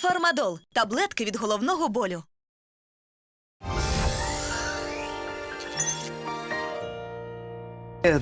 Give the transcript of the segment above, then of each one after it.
Фармадол таблетки від головного болю.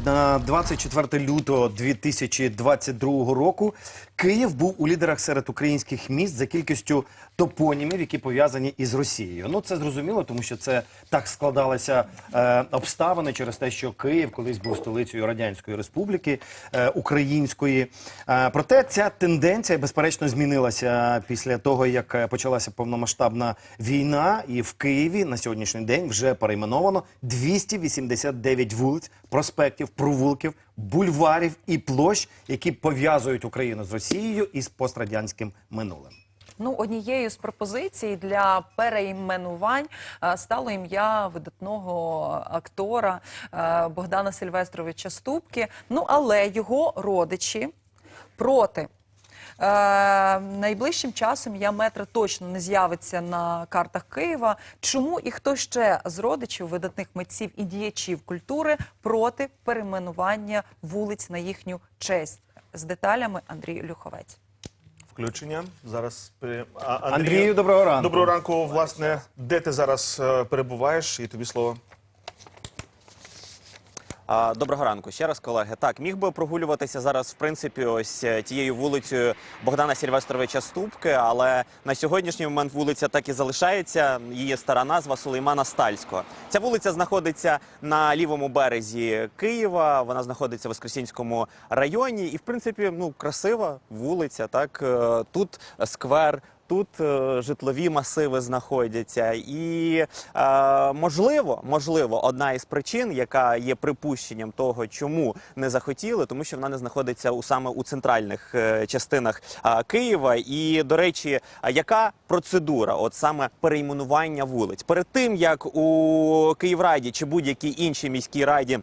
На 24 лютого 2022 року Київ був у лідерах серед українських міст за кількістю топонімів, які пов'язані із Росією. Ну це зрозуміло, тому що це так складалися е, обставини через те, що Київ колись був столицею радянської республіки е, української. Е, проте ця тенденція безперечно змінилася після того, як е, почалася повномасштабна війна, і в Києві на сьогоднішній день вже перейменовано 289 вулиць, проспектів, провулків, бульварів і площ, які пов'язують Україну з Росією і з пострадянським минулим. Ну, однією з пропозицій для переіменувань е, стало ім'я видатного актора е, Богдана Сильвестровича Ступки. Ну, але його родичі проти. Е, найближчим часом я метра точно не з'явиться на картах Києва. Чому і хто ще з родичів видатних митців і діячів культури проти перейменування вулиць на їхню честь? З деталями Андрій Люховець. Включення зараз при- а, Андрію, доброго ранку. Доброго ранку. Власне, де ти зараз е, перебуваєш? І тобі слово. Доброго ранку ще раз, колеги. Так, міг би прогулюватися зараз, в принципі, ось е, тією вулицею Богдана Сільвестровича Ступки, але на сьогоднішній момент вулиця так і залишається. Її стара назва Сулеймана Стальського. Ця вулиця знаходиться на лівому березі Києва. Вона знаходиться в Воскресінському районі, і в принципі, ну красива вулиця. Так Е, тут сквер. Тут е, житлові масиви знаходяться, і е, можливо, можливо, одна із причин, яка є припущенням того, чому не захотіли, тому що вона не знаходиться у саме у центральних е, частинах Києва. І до речі, яка процедура, от саме перейменування вулиць, перед тим як у Київраді чи будь-якій іншій міській раді.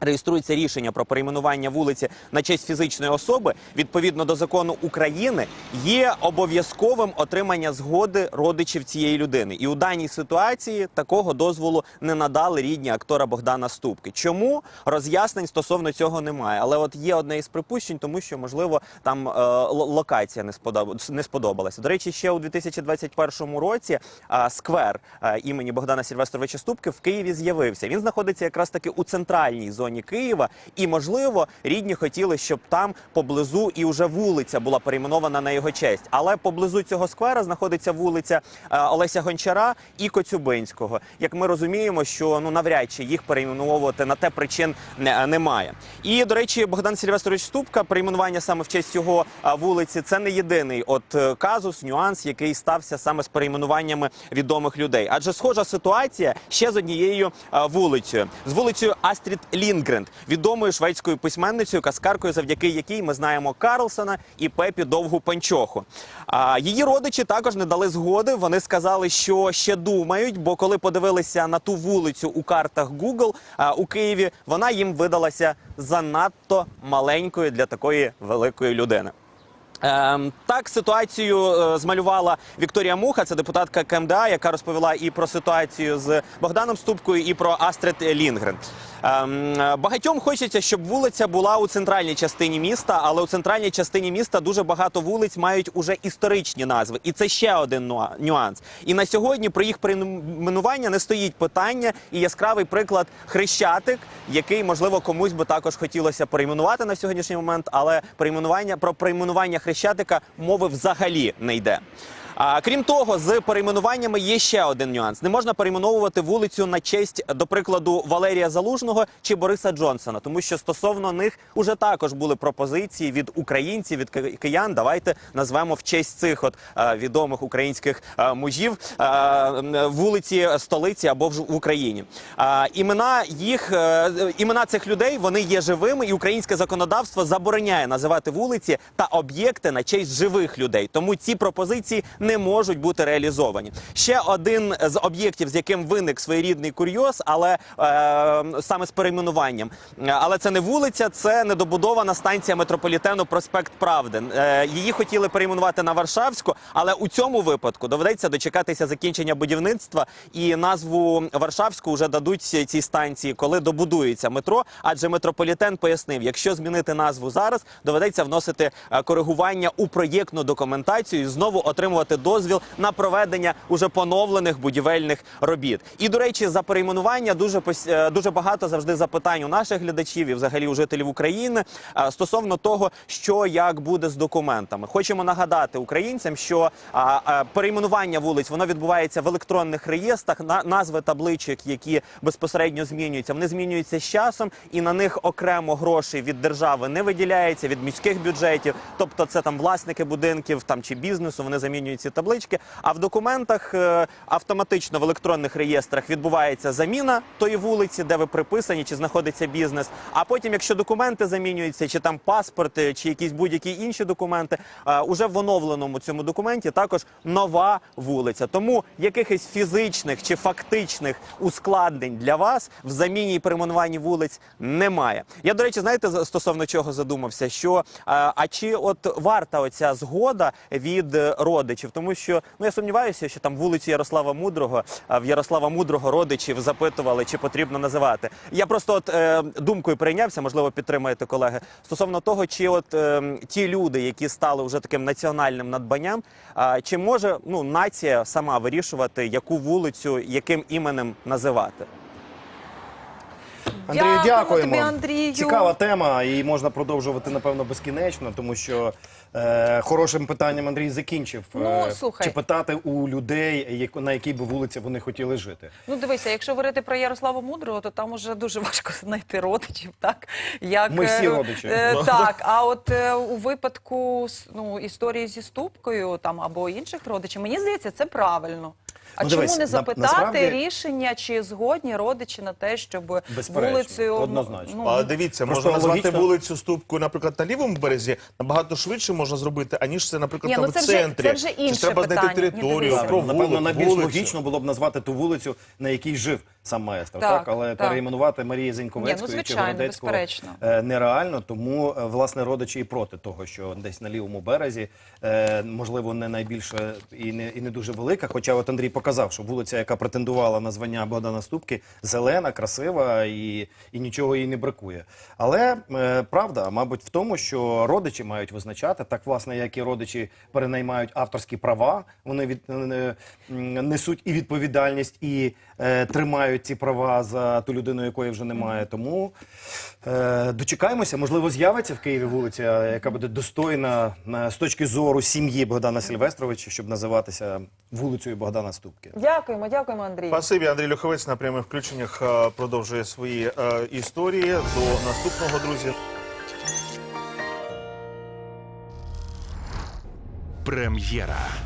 Реєструється рішення про перейменування вулиці на честь фізичної особи відповідно до закону України є обов'язковим отримання згоди родичів цієї людини. І у даній ситуації такого дозволу не надали рідні актора Богдана Ступки. Чому роз'яснень стосовно цього немає? Але от є одне із припущень, тому що можливо там е, локація не сподоб... не сподобалася. До речі, ще у 2021 році е, сквер е, імені Богдана Сільвестровича Ступки в Києві з'явився. Він знаходиться якраз таки у центральній зоні Києва, і можливо рідні хотіли, щоб там поблизу і вже вулиця була перейменована на його честь. Але поблизу цього сквера знаходиться вулиця е, Олеся Гончара і Коцюбинського. Як ми розуміємо, що ну навряд чи їх перейменовувати на те причин не, немає. І до речі, Богдан Сільвестрович Ступка, перейменування саме в честь його вулиці, це не єдиний от е, казус, нюанс, який стався саме з перейменуваннями відомих людей. Адже схожа ситуація ще з однією вулицею, з вулицею Астрід Лінгренд, відомою шведською письменницею, каскаркою, завдяки якій ми знаємо Карлсона і Пепі Довгу Панчоху. А її родичі також не дали згоди. Вони сказали, що ще думають, бо коли подивилися на ту вулицю у картах Google а, у Києві, вона їм видалася занадто маленькою для такої великої людини. Ем, так ситуацію е, змалювала Вікторія Муха, це депутатка КМДА, яка розповіла і про ситуацію з Богданом Ступкою, і про Астрид Лінгрен. Ем, багатьом хочеться, щоб вулиця була у центральній частині міста, але у центральній частині міста дуже багато вулиць мають уже історичні назви, і це ще один нюанс. І на сьогодні про їх перейменування не стоїть питання. І яскравий приклад Хрещатик, який можливо комусь би також хотілося перейменувати на сьогоднішній момент, але перейменування про перейменування Хрещатика мови взагалі не йде. А крім того, з перейменуваннями є ще один нюанс: не можна перейменовувати вулицю на честь, до прикладу, Валерія Залужного чи Бориса Джонсона, тому що стосовно них уже також були пропозиції від українців, від киян. Давайте назвемо в честь цих от е, відомих українських е, мужів е, вулиці столиці або в Україні. Імена їх імена цих людей вони є живими, і українське законодавство забороняє називати вулиці та об'єкти на честь живих людей. Тому ці пропозиції не можуть бути реалізовані. Ще один з об'єктів, з яким виник своєрідний курйоз, але е, саме з перейменуванням. Але це не вулиця, це недобудована станція метрополітену Проспект Правди. Е, її хотіли перейменувати на Варшавську, але у цьому випадку доведеться дочекатися закінчення будівництва і назву Варшавську вже дадуть цій станції, коли добудується метро. Адже метрополітен пояснив, якщо змінити назву зараз, доведеться вносити е, коригування у проєктну документацію і знову отримувати отримати дозвіл на проведення уже поновлених будівельних робіт. І до речі, за перейменування дуже е, дуже багато завжди запитань у наших глядачів і взагалі у жителів України е, стосовно того, що як буде з документами. Хочемо нагадати українцям, що перейменування вулиць воно відбувається в електронних реєстрах. На назви табличок, які безпосередньо змінюються, вони змінюються з часом, і на них окремо грошей від держави не виділяється від міських бюджетів. Тобто, це там власники будинків там чи бізнесу. Вони замінюють ці таблички. А в документах е, автоматично в електронних реєстрах відбувається заміна тої вулиці, де ви приписані, чи знаходиться бізнес. А потім, якщо документи замінюються, чи там паспорти, чи якісь будь-які інші документи, е, уже в оновленому цьому документі також нова вулиця. Тому якихось фізичних чи фактичних ускладнень для вас в заміні і перейменуванні вулиць немає. Я до речі, знаєте, стосовно чого задумався, що е, а чи от варта оця згода від родичів, тому що ну я сумніваюся, що там вулицю Ярослава Мудрого в Ярослава Мудрого родичів запитували, чи потрібно називати. Я просто от е, думкою прийнявся, можливо, підтримаєте колеги стосовно того, чи от е, ті люди, які стали вже таким національним надбанням, а, чи може ну нація сама вирішувати, яку вулицю яким іменем називати? Андрію, Дякуємо тобі, Андрію. Цікава тема, і можна продовжувати напевно безкінечно, тому що е, хорошим питанням Андрій закінчив. Ну, Е, слухай. Чи питати у людей, як- на якій би вулиці вони хотіли жити? Ну, дивися, якщо говорити про Ярослава Мудрого, то там уже дуже важко знайти родичів, так? Як, Ми всі е, родичі. е, так, а от е, у випадку с- ну, історії зі ступкою там або інших родичів, мені здається, це правильно. А Ну, чому дивись, не запитати насправді- рішення, чи згодні родичі на те, щоб Безперечно, вулицею однозначно. Ну, Але дивіться, Просто можна назвати вулицю Ступку, наприклад, на лівому березі набагато швидше можна зробити, аніж це, наприклад, Ні, там ну в центрі. вже- це вже Чи інше треба питання. знайти територію, Ні, про напевно, найбільш логічно було б назвати ту вулицю, на якій жив сам маестро. Так, Так, але так. перейменувати Марії Зеньковецької Ні, ну, чи Городецького безперечно. нереально. Тому е, власне родичі і проти того, що десь на лівому березі е, можливо не найбільше і не і не дуже велика. Хоча от Андрій показав, що вулиця, яка претендувала на звання Богдана Ступки, зелена, красива і, і нічого їй не бракує. Але е, правда, мабуть, в тому, що родичі мають визначати так, власне, як і родичі перенаймають авторські права, вони від несуть і відповідальність, і тримають ці права за ту людину, якої вже немає. Тому е, дочекаємося, можливо, з'явиться в Києві вулиця, яка буде достойна на, з точки зору сім'ї Богдана Сильвестровича, щоб називатися вулицею Богдана Ступки. Дякуємо, дякуємо, Андрій. Спасибі, Андрій Люховець на прямих включеннях е, продовжує свої е, історії. До наступного, друзі. Прем'єра.